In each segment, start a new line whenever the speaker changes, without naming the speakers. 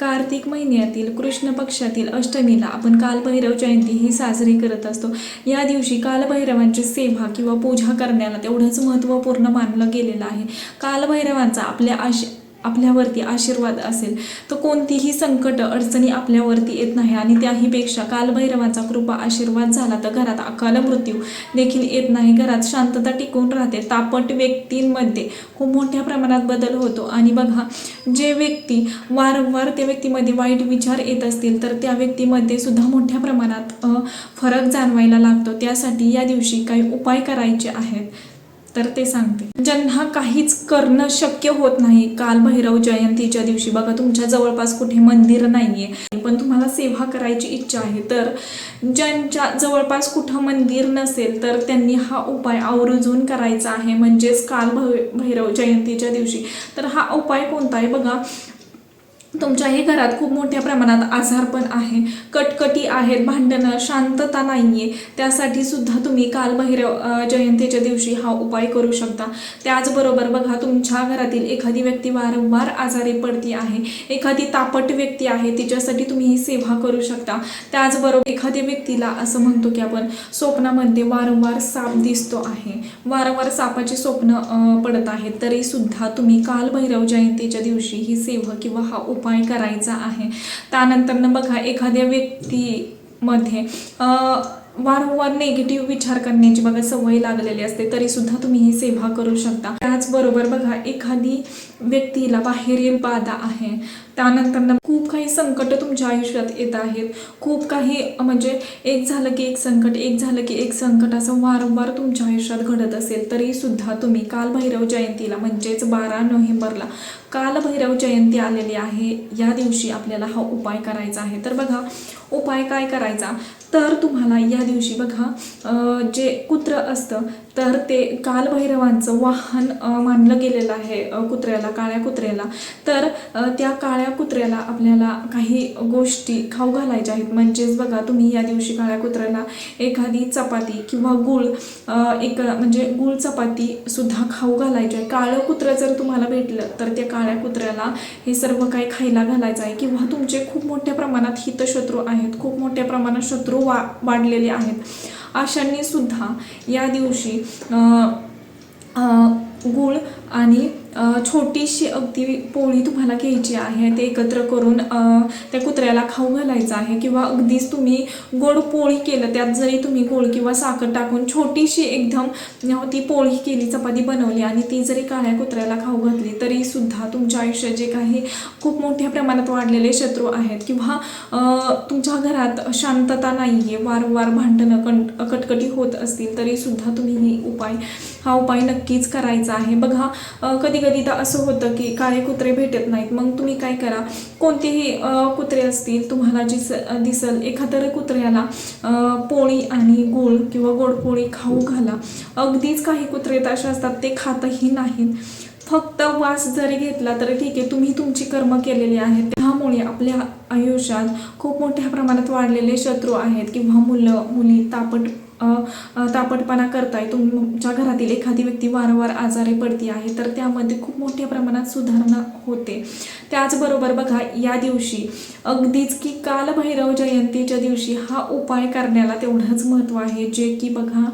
कार्तिक महिन्यातील कृष्ण पक्षातील अष्टमीला आपण कालभैरव जयंती ही साजरी करत असतो. या दिवशी कालभैरवांची सेवा किंवा पूजा करण्याला तेवढंच महत्त्वपूर्ण मानलं गेलेलं आहे. कालभैरवांचा आपल्या आश आपल्यावरती आशीर्वाद असेल तर कोणतीही संकट अडचणी आपल्यावरती येत नाही आणि त्याहीपेक्षा कालभैरवाचा कृपा आशीर्वाद झाला तर घरात अकाल मृत्यू देखील येत नाही. घरात शांतता टिकून राहते. तापट व्यक्तींमध्ये खूप मोठ्या प्रमाणात बदल होतो. आणि बघा जे व्यक्ती वारंवार त्या व्यक्तीमध्ये वाईट विचार येत असतील तर त्या व्यक्तीमध्ये सुद्धा मोठ्या प्रमाणात फरक जाणवायला लागतो. त्यासाठी या दिवशी काही उपाय करायचे आहेत. तर ते सांगते. ज्यांना काहीच करणं शक्य होत नाही कालभैरव जयंतीच्या दिवशी बघा तुमच्या जवळपास कुठे मंदिर नाहीये पण तुम्हाला सेवा करायची इच्छा आहे तर ज्यांच्या जवळपास कुठं मंदिर नसेल तर त्यांनी हा उपाय आवर्जून करायचा आहे. म्हणजेच काल भैरव जयंतीच्या दिवशी. तर हा उपाय कोणता आहे? बघा तुमच्याही घरात खूप मोठ्या प्रमाणात आजारपण आहे. कटकटी आहेत भांडणं शांतता नाही आहे त्यासाठी सुद्धा तुम्ही कालभैरव जयंतीच्या दिवशी हा उपाय करू शकता. त्याचबरोबर बघा तुमच्या घरातील एखादी व्यक्ती वारंवार आजारी पडती आहे. एखादी तापट व्यक्ती आहे तिच्यासाठी तुम्ही ही सेवा करू शकता. त्याचबरोबर एखाद्या व्यक्तीला असं म्हणतो की आपण स्वप्नामध्ये वारंवार साप दिसतो आहे. वारंवार सापाची स्वप्न पडत आहेत. तरी सुद्धा तुम्ही कालभैरव जयंतीच्या दिवशी ही सेवा किंवा हा उपाय उपाय करायचा आहे. त्यानंतर बघा एखाद्या व्यक्तीमध्ये वारंवार निगेटिव्ह विचार करण्याची बघा सवय लागलेली असते तरी सुद्धा तुम्ही ही सेवा करू शकता. त्याचबरोबर बघा एखादी व्यक्तीला बाहेरील बाधा आहे त्यानंतर खूप काही संकट तुमच्या आयुष्यात येत आहेत. खूप काही म्हणजे एक झालं की एक संकट एक झालं की एक संकट असं वारंवार तुमच्या आयुष्यात घडत असेल तरी सुद्धा तुम्ही कालभैरव जयंतीला म्हणजेच बारा नोव्हेंबरला कालभैरव जयंती आलेली आहे. या दिवशी आपल्याला हा उपाय करायचा आहे. तर बघा उपाय काय करायचा? तर तुम्हाला या दिवशी बघा जे कुत्र असतं तर ते कालभैरवांचं वाहन मानलं गेलेलं आहे कुत्र्याला काळ्या कुत्र्याला. तर त्या काळ्या कुत्र्याला आपल्याला काही गोष्टी खाऊ घालायच्या आहेत. म्हणजेच बघा तुम्ही या दिवशी काळ्या कुत्र्याला एखादी चपाती किंवा गुळ एक म्हणजे गुळ चपातीसुद्धा खाऊ घालायची आहे. काळं कुत्रं जर तुम्हाला भेटलं तर त्या काळ्या कुत्र्याला हे सर्व काही खायला घालायचं आहे. किंवा तुमचे खूप मोठ्या प्रमाणात हितशत्रू आहेत. खूप मोठ्या प्रमाणात शत्रू वा वाढलेले आहेत. अशांनीसुद्धा या दिवशी गूळ आणि छोटीशी अगदी पोळी तुम्हाला घ्यायची आहे ते एकत्र करून त्या कुत्र्याला खाऊ घालायचं आहे किंवा अगदीच तुम्ही गोड पोळी केलं त्यात जरी तुम्ही गोड किंवा साखर टाकून छोटीशी एकदम ती पोळी केली चपाती बनवली आणि ती जरी काळ्या कुत्र्याला खाऊ घातली तरीसुद्धा तुमच्या आयुष्यात जे काही खूप मोठ्या प्रमाणात वाढलेले शत्रू आहेत किंवा तुमच्या घरात शांतता नाही आहे वारंवार भांडणं कण कटकटी होत असतील तरीसुद्धा तुम्ही ही उपाय हा उपाय नक्कीच करायचा आहे. बघा कधी कधी कधीदा असं होतं की काळे कुत्रे भेटत नाहीत. मग तुम्ही काय करा? कोणतेही कुत्रे असतील तुम्हाला जिस दिसल एखाद्या कुत्र्याला पोळी आणि गोळ किंवा गोड पोळी खाऊ घाला. अगदीच काही कुत्रे तर असे असतात ते खातही नाहीत. फक्त वास जरी घेतला तरी ठीक आहे. तुम्ही तुमची कर्म केलेली आहेत. त्यामुळे आपल्या आयुष्यात खूप मोठ्या प्रमाणात वाढलेले शत्रू आहेत किंवा मुलं मुली तापट तापटपणा करताय. तुमच्या घरातील एखादी व्यक्ती वारंवार आजारी पडती आहे तर त्यामध्ये खूप मोठ्या प्रमाणात सुधारणा होते. त्याचबरोबर बघा या दिवशी अगदीच की कालभैरव जयंतीच्या दिवशी हा उपाय करण्याला तेवढंच महत्त्व आहे. जे की बघा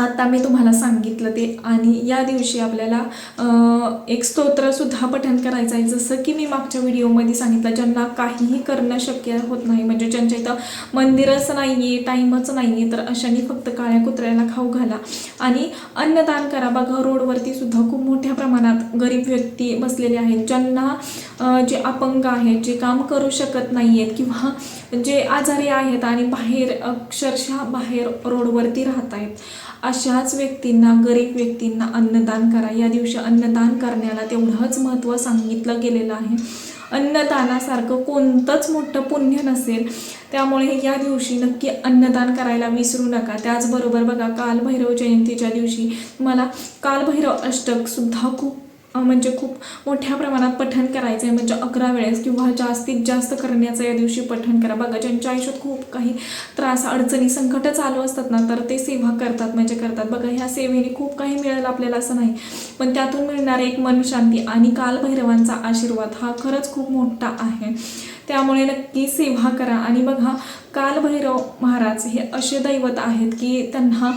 आत्ता मी तुम्हाला सांगितलं ते. आणि या दिवशी आपल्याला एक स्तोत्रसुद्धा पठण करायचं आहे. जसं की मी मागच्या व्हिडिओमध्ये सांगितलं ज्यांना काहीही करणं शक्य होत नाही म्हणजे ज्यांच्या इथं मंदिरच नाही आहे टाईमच नाही आहे तर अशाने फक्त काळ्या कुत्र्याला खाऊ घाला. आणि अन्नदान करा. बघा रोडवरती सुद्धा खूप मोठ्या प्रमाणात गरीब व्यक्ती बसलेले आहेत ज्यांना जे अपंग आहेत जे काम करू शकत नाही आहेत किंवा जे आजारी आहेत आणि बाहेर अक्षरशः बाहेर रोडवरती राहत आहेत अशाच व्यक्तींना गरीब व्यक्तींना अन्नदान करा. या दिवशी अन्नदान करण्याला तेवढंच महत्त्व सांगितलं गेलेलं आहे. अन्नदानासारखं कोणतंच मोठं पुण्य नसेल. त्यामुळे या दिवशी नक्की अन्नदान करायला विसरू नका. त्याचबरोबर बघा कालभैरव जयंतीच्या दिवशी मला कालभैरव अष्टकसुद्धा खूप म्हणजे खूप मोठ्या प्रमाणात पठण करायचं आहे म्हणजे अकरा वेळेस किंवा जास्तीत जास्त करण्याचं या दिवशी पठण करा. बघा ज्यांच्या आयुष्यात खूप काही त्रास अडचणी संकट चालू असतात ना तर ते सेवा करतात म्हणजे करतात. बघा ह्या सेवेने खूप काही मिळेल आपल्याला असं नाही. पण त्यातून मिळणारे एक मनशांती आणि कालभैरवांचा आशीर्वाद हा खरंच खूप मोठा आहे. त्यामुळे नक्की सेवा करा. आणि बघा कालभैरव महाराज हे असे दैवत आहेत की त्यांना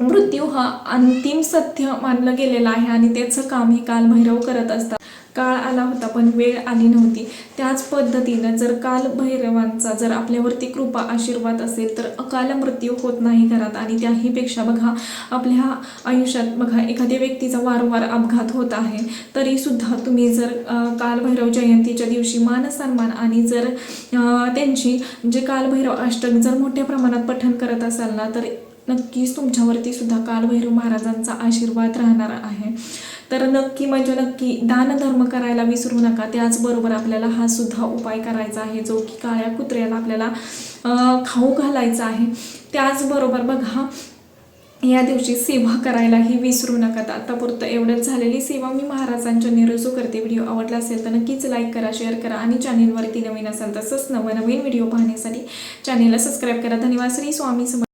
मृत्यू हा अंतिम सत्य मानलं गेलेलं आहे आणि त्याचं काम हे कालभैरव करत असतात. काळ आला होता पण वेळ आली नव्हती. त्याच पद्धतीनं जर कालभैरवांचा जर आपल्यावरती कृपा आशीर्वाद असेल तर अकाल मृत्यू होत नाही घरात. आणि त्याहीपेक्षा बघा आपल्या आयुष्यात बघा एखाद्या व्यक्तीचा वारंवार अपघात होत आहे तरीसुद्धा तुम्ही जर कालभैरव जयंतीच्या दिवशी मान सन्मान आणि जर त्यांची जे कालभैरव अष्टक जर मोठ्या प्रमाणात पठण करत असाल ना तर नक्कीच तुमच्यावरती सुद्धा कालभैरव महाराजांचा आशीर्वाद राहणार आहे. तर नक्की म्हणजे नक्की दानधर्म करायला विसरू नका. त्याचबरोबर आपल्याला हा सुद्धा उपाय करायचा आहे जो की काळ्या कुत्र्याला आपल्याला खाऊ घालायचा आहे. त्याचबरोबर बघा या दिवशी सेवा करायलाही विसरू नका. आत्तापुरतं आतापुरतं एवढंच झालेली सेवा मी महाराजांच्या निरजू करते व्हिडिओ आवडला असेल तर नक्कीच लाईक करा शेअर करा आणि चॅनेलवरती नवीन असाल तसंच नवनवीन व्हिडिओ पाहण्यासाठी चॅनेलला सबस्क्राईब करा. धन्यवाद. श्री स्वामी